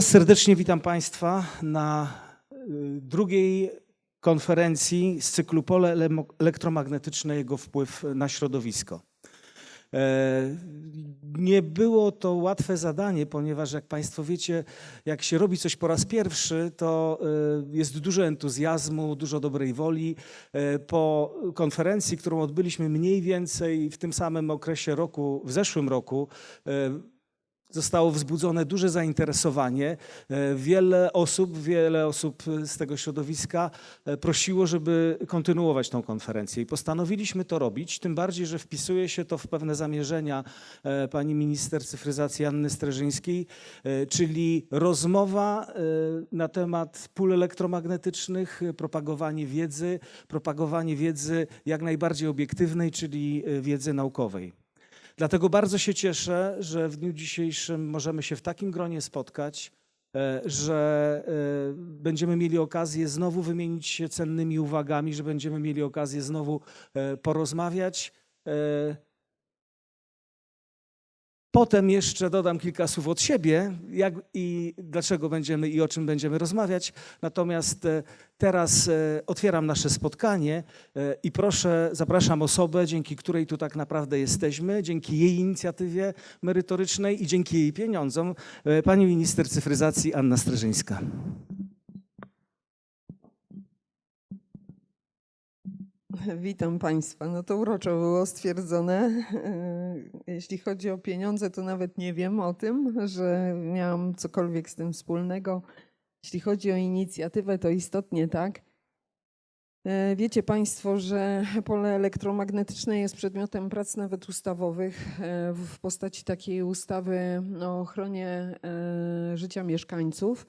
Serdecznie witam Państwa na y, drugiej konferencji z cyklu Pole ele- elektromagnetyczne, jego wpływ na środowisko. E, Nie było to łatwe zadanie, ponieważ jak Państwo wiecie, jak się robi coś po raz pierwszy, to y, jest dużo entuzjazmu, dużo dobrej woli. E, Po konferencji, którą odbyliśmy mniej więcej w tym samym okresie roku, w zeszłym roku, e, zostało wzbudzone duże zainteresowanie. E, Wiele osób, wiele osób z tego środowiska e, prosiło, żeby kontynuować tą konferencję i postanowiliśmy to robić, tym bardziej, że wpisuje się to w pewne zamierzenia e, pani minister cyfryzacji Anny Streżyńskiej, czyli rozmowa na temat pól elektromagnetycznych, propagowanie wiedzy, propagowanie wiedzy jak najbardziej obiektywnej, czyli wiedzy naukowej. Dlatego bardzo się cieszę, że w dniu dzisiejszym możemy się w takim gronie spotkać, e, że e, będziemy mieli okazję znowu wymienić się cennymi uwagami, że będziemy mieli okazję znowu e, porozmawiać. Potem jeszcze dodam kilka słów od siebie, jak i dlaczego będziemy i o czym będziemy rozmawiać. Natomiast e, teraz e, otwieram nasze spotkanie e, i proszę, zapraszam osobę, dzięki której tu tak naprawdę jesteśmy, dzięki jej inicjatywie merytorycznej i dzięki jej pieniądzom, pani minister cyfryzacji Anna Streżyńska. Witam Państwa. No to uroczo było stwierdzone. Jeśli chodzi o pieniądze, to nawet nie wiem o tym, że miałam cokolwiek z tym wspólnego. Jeśli chodzi o inicjatywę, to istotnie tak. E, Wiecie Państwo, że pole elektromagnetyczne jest przedmiotem prac nawet ustawowych e, w postaci takiej ustawy o ochronie e, życia mieszkańców.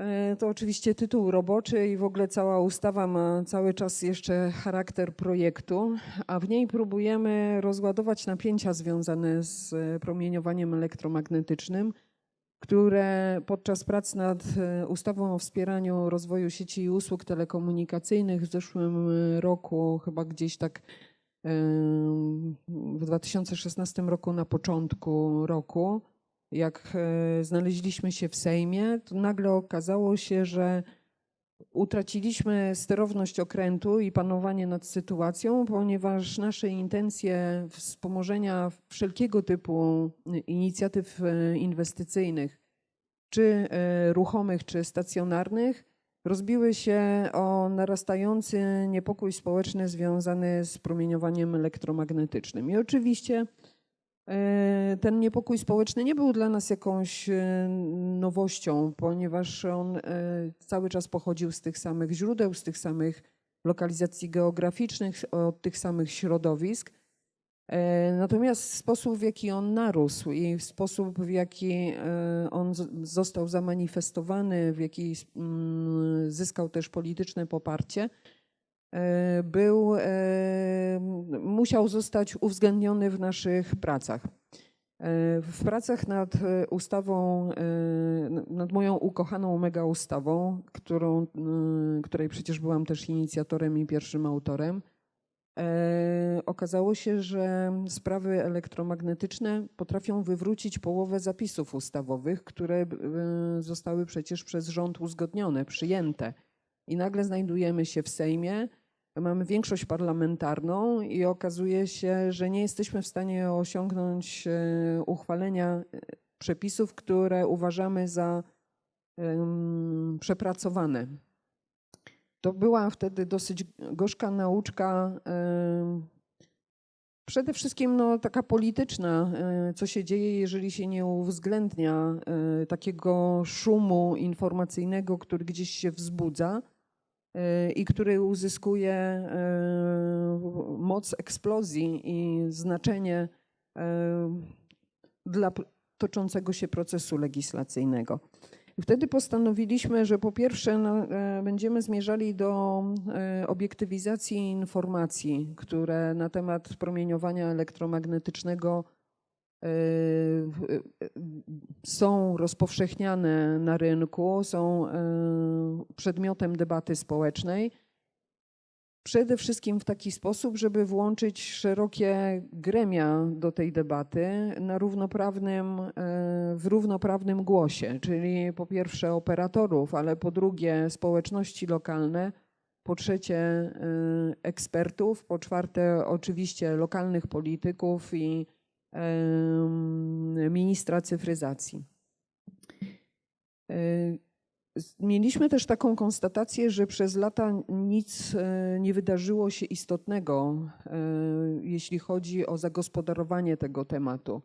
E, To oczywiście tytuł roboczy i w ogóle cała ustawa ma cały czas jeszcze charakter projektu, a w niej próbujemy rozładować napięcia związane z e, promieniowaniem elektromagnetycznym, które podczas prac nad e, ustawą o wspieraniu rozwoju sieci i usług telekomunikacyjnych w zeszłym roku, chyba gdzieś tak w 2016 roku, na początku roku, jak e, znaleźliśmy się w Sejmie, to nagle okazało się, że utraciliśmy sterowność okrętu i panowanie nad sytuacją, ponieważ nasze intencje wspomożenia wszelkiego typu inicjatyw e, inwestycyjnych, czy e, ruchomych, czy stacjonarnych, rozbiły się o narastający niepokój społeczny związany z promieniowaniem elektromagnetycznym. I oczywiście E, Ten niepokój społeczny nie był dla nas jakąś e, nowością, ponieważ on e, cały czas pochodził z tych samych źródeł, z tych samych lokalizacji geograficznych, od tych samych środowisk. E, Natomiast sposób, w jaki on narósł i sposób, w jaki e, on został zamanifestowany, w jaki mm, zyskał też polityczne poparcie, e, był, e, musiał zostać uwzględniony w naszych pracach. E, W pracach nad e, ustawą, e, nad moją ukochaną mega ustawą, którą, e, której przecież byłam też inicjatorem i pierwszym autorem, e, okazało się, że sprawy elektromagnetyczne potrafią wywrócić połowę zapisów ustawowych, które e, zostały przecież przez rząd uzgodnione, przyjęte. I nagle znajdujemy się w Sejmie, mamy większość parlamentarną i okazuje się, że nie jesteśmy w stanie osiągnąć e, uchwalenia e, przepisów, które uważamy za przepracowane. To była wtedy dosyć gorzka nauczka, em, przede wszystkim no, taka polityczna, e, co się dzieje, jeżeli się nie uwzględnia e, takiego szumu informacyjnego, który gdzieś się wzbudza e, i który uzyskuje e, moc eksplozji i znaczenie e, dla toczącego się procesu legislacyjnego. Wtedy postanowiliśmy, że po pierwsze będziemy zmierzali do obiektywizacji informacji, które na temat promieniowania elektromagnetycznego są rozpowszechniane na rynku, są przedmiotem debaty społecznej. Przede wszystkim w taki sposób, żeby włączyć szerokie gremia do tej debaty na równoprawnym, w równoprawnym głosie, czyli po pierwsze operatorów, ale po drugie społeczności lokalne, po trzecie ekspertów, po czwarte oczywiście lokalnych polityków i ministra cyfryzacji. Mieliśmy też taką konstatację, że przez lata nic e, nie wydarzyło się istotnego, e, jeśli chodzi o zagospodarowanie tego tematu.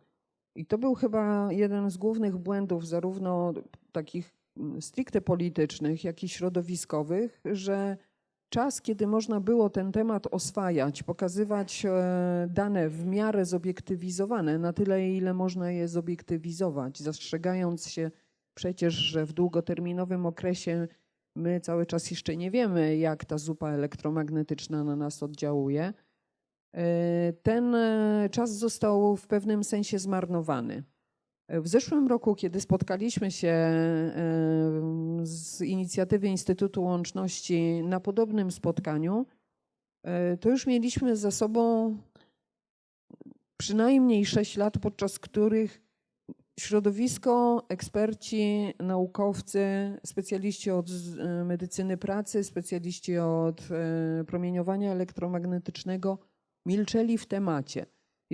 I to był chyba jeden z głównych błędów, zarówno takich stricte politycznych, jak i środowiskowych, że czas, kiedy można było ten temat oswajać, pokazywać e, dane w miarę zobiektywizowane, na tyle, ile można je zobiektywizować, zastrzegając się przecież, że w długoterminowym okresie my cały czas jeszcze nie wiemy, jak ta zupa elektromagnetyczna na nas oddziałuje. E, Ten e, czas został w pewnym sensie zmarnowany. E, W zeszłym roku, kiedy spotkaliśmy się e, z inicjatywy Instytutu Łączności na podobnym spotkaniu, e, to już mieliśmy za sobą przynajmniej 6 lat, podczas których środowisko, eksperci, naukowcy, specjaliści od medycyny pracy, specjaliści od promieniowania elektromagnetycznego milczeli w temacie.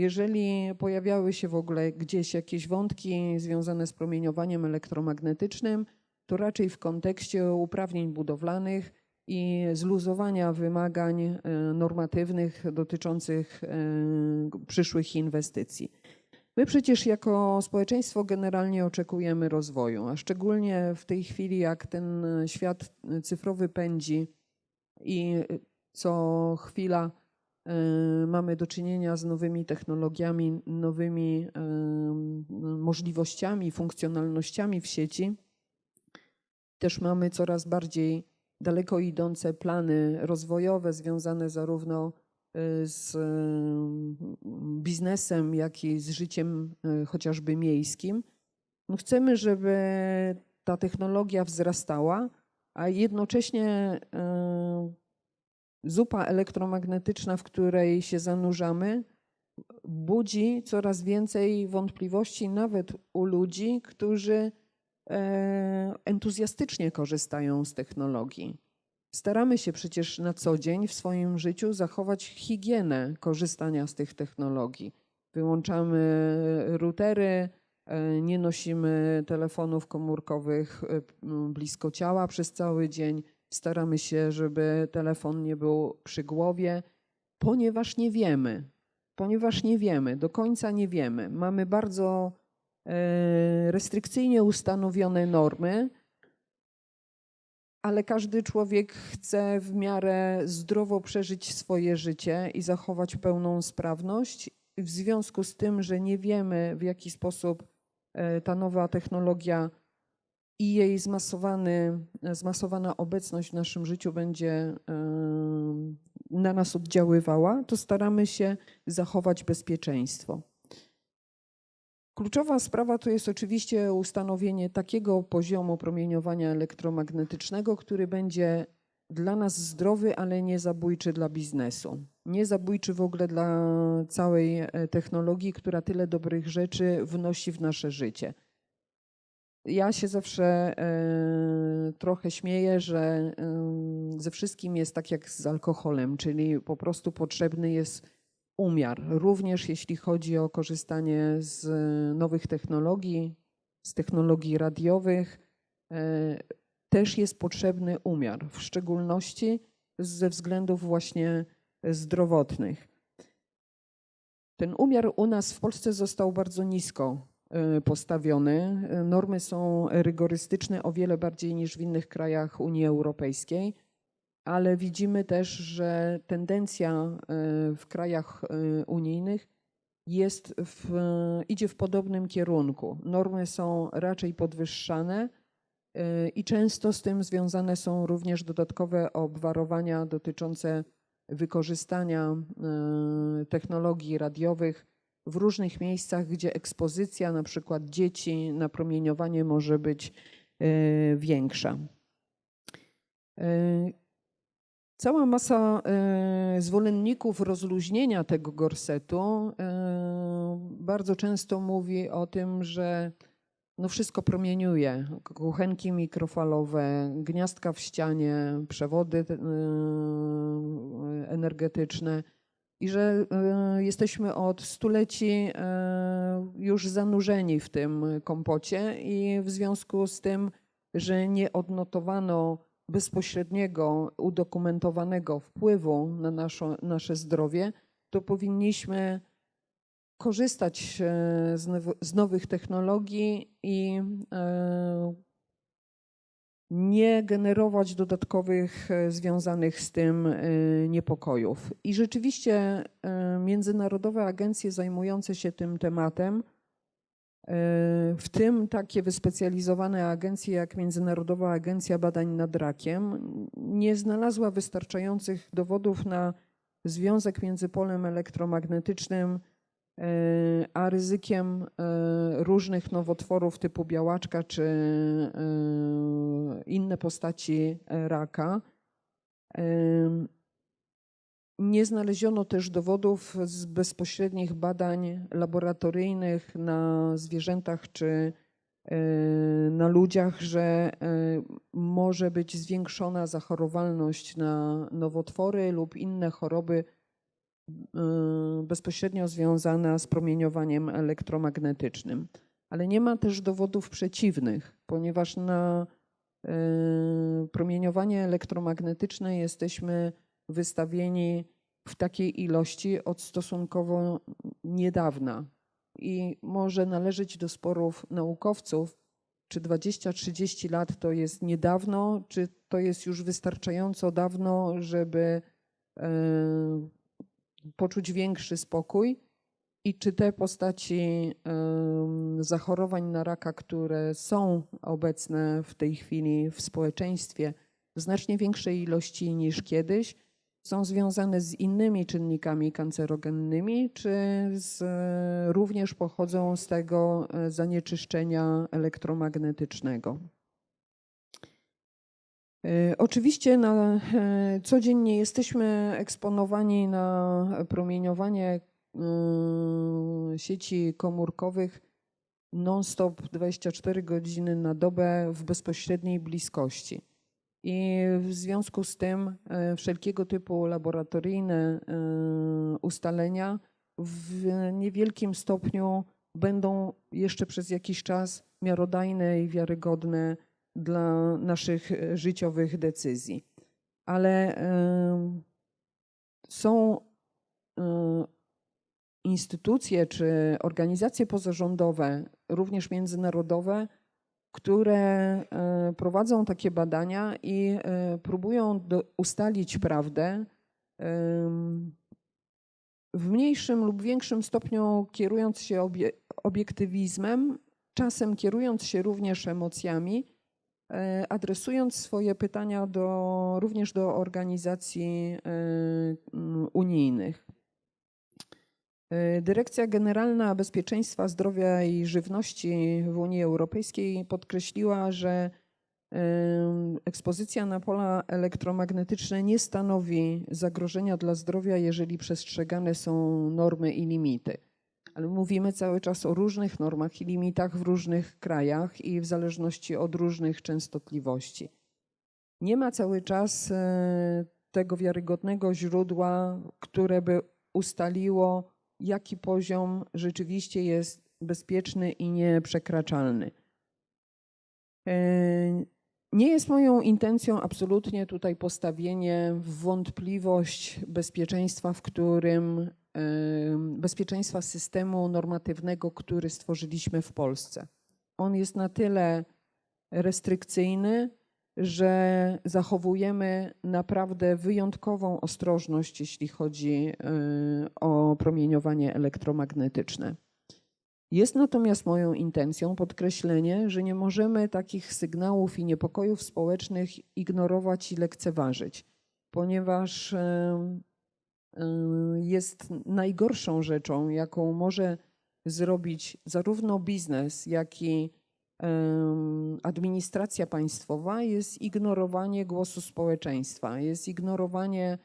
Jeżeli pojawiały się w ogóle gdzieś jakieś wątki związane z promieniowaniem elektromagnetycznym, to raczej w kontekście uprawnień budowlanych i zluzowania wymagań e, normatywnych dotyczących e, przyszłych inwestycji. My przecież jako społeczeństwo generalnie oczekujemy rozwoju, a szczególnie w tej chwili, jak ten świat cyfrowy pędzi i co chwila e, mamy do czynienia z nowymi technologiami, nowymi em, możliwościami, funkcjonalnościami w sieci. Też mamy coraz bardziej daleko idące plany rozwojowe związane zarówno y, z em, biznesem, jak i z życiem y, chociażby miejskim. No chcemy, żeby ta technologia wzrastała, a jednocześnie y, zupa elektromagnetyczna, w której się zanurzamy, budzi coraz więcej wątpliwości, nawet u ludzi, którzy e, entuzjastycznie korzystają z technologii. Staramy się przecież na co dzień w swoim życiu zachować higienę korzystania z tych technologii. Wyłączamy routery, e, nie nosimy telefonów komórkowych e, blisko ciała przez cały dzień. Staramy się, żeby telefon nie był przy głowie, ponieważ nie wiemy, ponieważ nie wiemy, do końca nie wiemy. Mamy bardzo e, restrykcyjnie ustanowione normy, ale każdy człowiek chce w miarę zdrowo przeżyć swoje życie i zachować pełną sprawność. W związku z tym, że nie wiemy, w jaki sposób e, ta nowa technologia i jej zmasowany, zmasowana obecność w naszym życiu będzie e, na nas oddziaływała, to staramy się zachować bezpieczeństwo. Kluczowa sprawa to jest oczywiście ustanowienie takiego poziomu promieniowania elektromagnetycznego, który będzie dla nas zdrowy, ale nie zabójczy dla biznesu. Nie zabójczy w ogóle dla całej e, technologii, która tyle dobrych rzeczy wnosi w nasze życie. Ja się zawsze e, trochę śmieję, że ze wszystkim jest tak jak z alkoholem, czyli po prostu potrzebny jest umiar, również jeśli chodzi o korzystanie z nowych technologii, z technologii radiowych, e, też jest potrzebny umiar, w szczególności ze względów właśnie zdrowotnych. Ten umiar u nas w Polsce został bardzo nisko postawiony. E, Normy są rygorystyczne o wiele bardziej niż w innych krajach Unii Europejskiej ale widzimy też, że tendencja e, w krajach unijnych jest w, idzie w podobnym kierunku. Normy są raczej podwyższane i często z tym związane są również dodatkowe obwarowania dotyczące wykorzystania technologii radiowych w różnych miejscach, gdzie ekspozycja na przykład dzieci na promieniowanie może być e, większa. E, Cała masa e, zwolenników rozluźnienia tego gorsetu bardzo często mówi o tym, że no wszystko promieniuje. Kuchenki mikrofalowe, gniazdka w ścianie, przewody energetyczne i że e, jesteśmy od stuleci e, już zanurzeni w tym kompocie i w związku z tym, że nie odnotowano bezpośredniego, udokumentowanego wpływu na naszą, nasze zdrowie, to powinniśmy korzystać e, z, now- z nowych technologii i nie generować dodatkowych e, związanych z tym e, niepokojów. I rzeczywiście e, międzynarodowe agencje zajmujące się tym tematem, w tym takie wyspecjalizowane agencje jak Międzynarodowa Agencja Badań nad Rakiem, nie znalazła wystarczających dowodów na związek między polem elektromagnetycznym a ryzykiem e, różnych nowotworów typu białaczka czy e, inne postaci e, raka. Nie znaleziono też dowodów z bezpośrednich badań laboratoryjnych na zwierzętach czy e, na ludziach, że e, może być zwiększona zachorowalność na nowotwory lub inne choroby e, bezpośrednio związana z promieniowaniem elektromagnetycznym. Ale nie ma też dowodów przeciwnych, ponieważ na e, promieniowanie elektromagnetyczne jesteśmy wystawieni w takiej ilości od stosunkowo niedawna. I może należeć do sporów naukowców, czy 20-30 lat to jest niedawno, czy to jest już wystarczająco dawno, żeby e, poczuć większy spokój. I czy te postaci zachorowań na raka, które są obecne w tej chwili w społeczeństwie w znacznie większej ilości niż kiedyś, są związane z innymi czynnikami kancerogennymi, czy z, również pochodzą z tego e, zanieczyszczenia elektromagnetycznego? E, Oczywiście na, e, codziennie jesteśmy eksponowani na promieniowanie e, sieci komórkowych non-stop 24 godziny na dobę w bezpośredniej bliskości. I w związku z tym wszelkiego typu laboratoryjne ustalenia w niewielkim stopniu będą jeszcze przez jakiś czas miarodajne i wiarygodne dla naszych e, życiowych decyzji. Ale e, są e, instytucje czy organizacje pozarządowe, również międzynarodowe, które prowadzą takie badania i próbują ustalić prawdę w mniejszym lub większym stopniu kierując się obie, obiektywizmem, czasem kierując się również emocjami, adresując swoje pytania do, również do organizacji e, unijnych. E, Dyrekcja Generalna Bezpieczeństwa Zdrowia i Żywności w Unii Europejskiej podkreśliła, że ekspozycja na pola elektromagnetyczne nie stanowi zagrożenia dla zdrowia, jeżeli przestrzegane są normy i limity. Ale mówimy cały czas o różnych normach i limitach w różnych krajach i w zależności od różnych częstotliwości. Nie ma cały czas e, tego wiarygodnego źródła, które by ustaliło, jaki poziom rzeczywiście jest bezpieczny i nieprzekraczalny. E, Nie jest moją intencją absolutnie tutaj postawienie w wątpliwość bezpieczeństwa, w którym bezpieczeństwa systemu normatywnego, który stworzyliśmy w Polsce. On jest na tyle restrykcyjny, że zachowujemy naprawdę wyjątkową ostrożność, jeśli chodzi o promieniowanie elektromagnetyczne. Jest natomiast moją intencją podkreślenie, że nie możemy takich sygnałów i niepokojów społecznych ignorować i lekceważyć, ponieważ jest najgorszą rzeczą, jaką może zrobić zarówno biznes, jak i administracja państwowa, jest ignorowanie głosu społeczeństwa, jest ignorowanie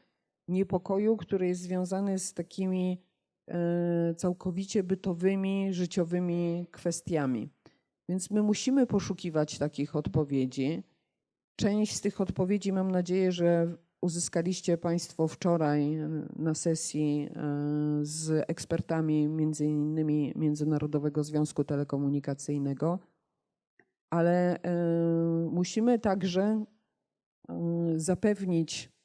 niepokoju, który jest związany z takimi e, całkowicie bytowymi, życiowymi kwestiami. Więc my musimy poszukiwać takich odpowiedzi. Część z tych odpowiedzi mam nadzieję, że uzyskaliście Państwo wczoraj e, na sesji e, z ekspertami między innymi Międzynarodowego Związku Telekomunikacyjnego, ale e, musimy także zapewnić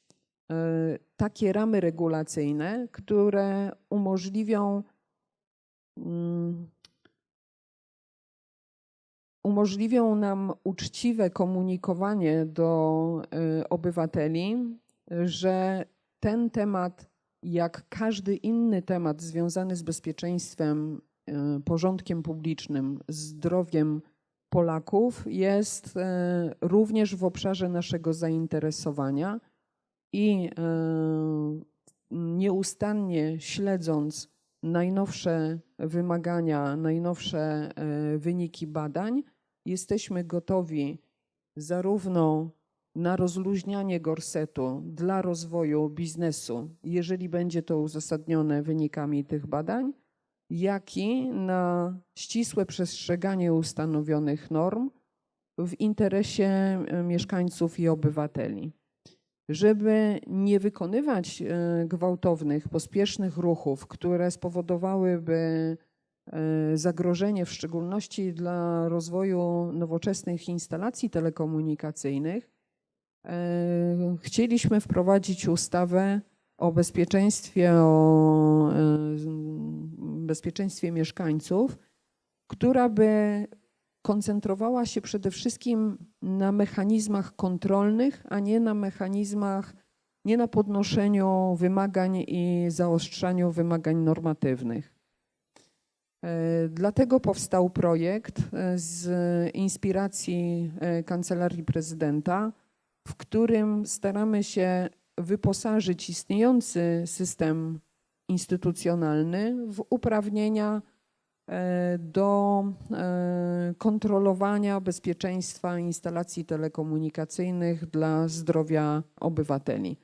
takie ramy regulacyjne, które umożliwią mm, umożliwią nam uczciwe komunikowanie do obywateli, że ten temat, jak każdy inny temat związany z bezpieczeństwem, y, porządkiem publicznym, zdrowiem Polaków, jest y, również w obszarze naszego zainteresowania i y, nieustannie śledząc najnowsze wymagania, najnowsze wyniki badań, jesteśmy gotowi zarówno na rozluźnianie gorsetu dla rozwoju biznesu, jeżeli będzie to uzasadnione wynikami tych badań, jak i na ścisłe przestrzeganie ustanowionych norm w interesie e, mieszkańców i obywateli. Żeby nie wykonywać e, gwałtownych, pospiesznych ruchów, które spowodowałyby e, zagrożenie, w szczególności dla rozwoju nowoczesnych instalacji telekomunikacyjnych, chcieliśmy wprowadzić ustawę o bezpieczeństwie, o e, bezpieczeństwie mieszkańców, która by koncentrowała się przede wszystkim na mechanizmach kontrolnych, a nie na mechanizmach, nie na podnoszeniu wymagań i zaostrzaniu wymagań normatywnych. E, Dlatego powstał projekt e, z inspiracji e, Kancelarii Prezydenta, w którym staramy się wyposażyć istniejący system instytucjonalny w uprawnienia e, do e, kontrolowania bezpieczeństwa instalacji telekomunikacyjnych dla zdrowia obywateli.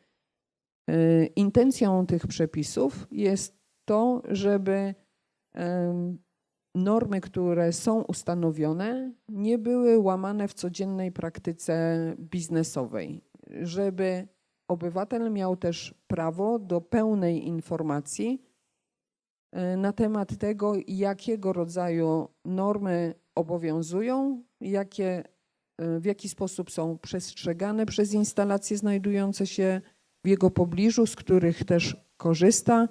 E, Intencją tych przepisów jest to, żeby normy, które są ustanowione, nie były łamane w codziennej praktyce biznesowej, żeby obywatel miał też prawo do pełnej informacji e, na temat tego, jakiego rodzaju normy obowiązują, jakie, e, w jaki sposób są przestrzegane przez instalacje znajdujące się w jego pobliżu, z których też korzysta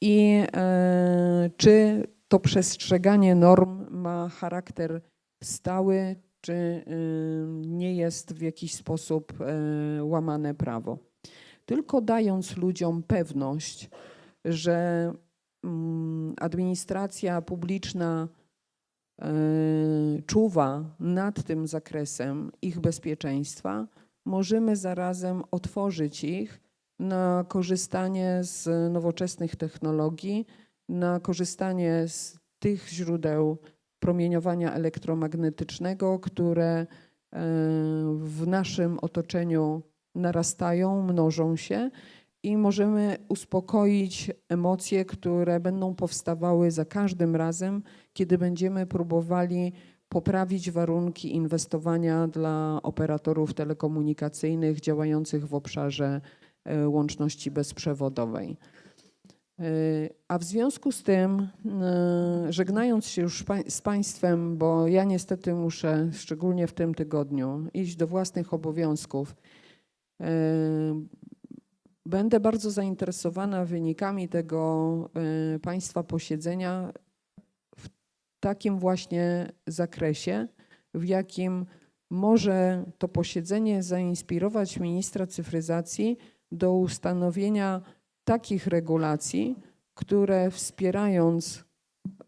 i e, czy to przestrzeganie norm ma charakter stały, czy y, nie jest w jakiś sposób e, łamane prawo. Tylko dając ludziom pewność, że mm, administracja publiczna e, czuwa nad tym zakresem ich bezpieczeństwa, możemy zarazem otworzyć ich na korzystanie z nowoczesnych technologii, na korzystanie z tych źródeł promieniowania elektromagnetycznego, które e, w naszym otoczeniu narastają, mnożą się i możemy uspokoić emocje, które będą powstawały za każdym razem, kiedy będziemy próbowali poprawić warunki inwestowania dla operatorów telekomunikacyjnych działających w obszarze e, łączności bezprzewodowej. E, A w związku z tym, e, żegnając się już z Państwem, bo ja niestety muszę, szczególnie w tym tygodniu, iść do własnych obowiązków, e, będę bardzo zainteresowana wynikami tego Państwa posiedzenia w takim właśnie zakresie, w jakim może to posiedzenie zainspirować ministra cyfryzacji do ustanowienia takich regulacji, które wspierając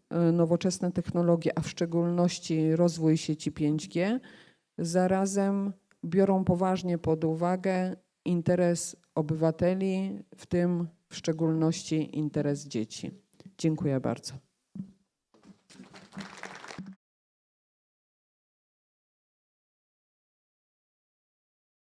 e, nowoczesne technologie, a w szczególności rozwój sieci 5G, zarazem biorą poważnie pod uwagę interes obywateli, w tym w szczególności interes dzieci. Dziękuję bardzo.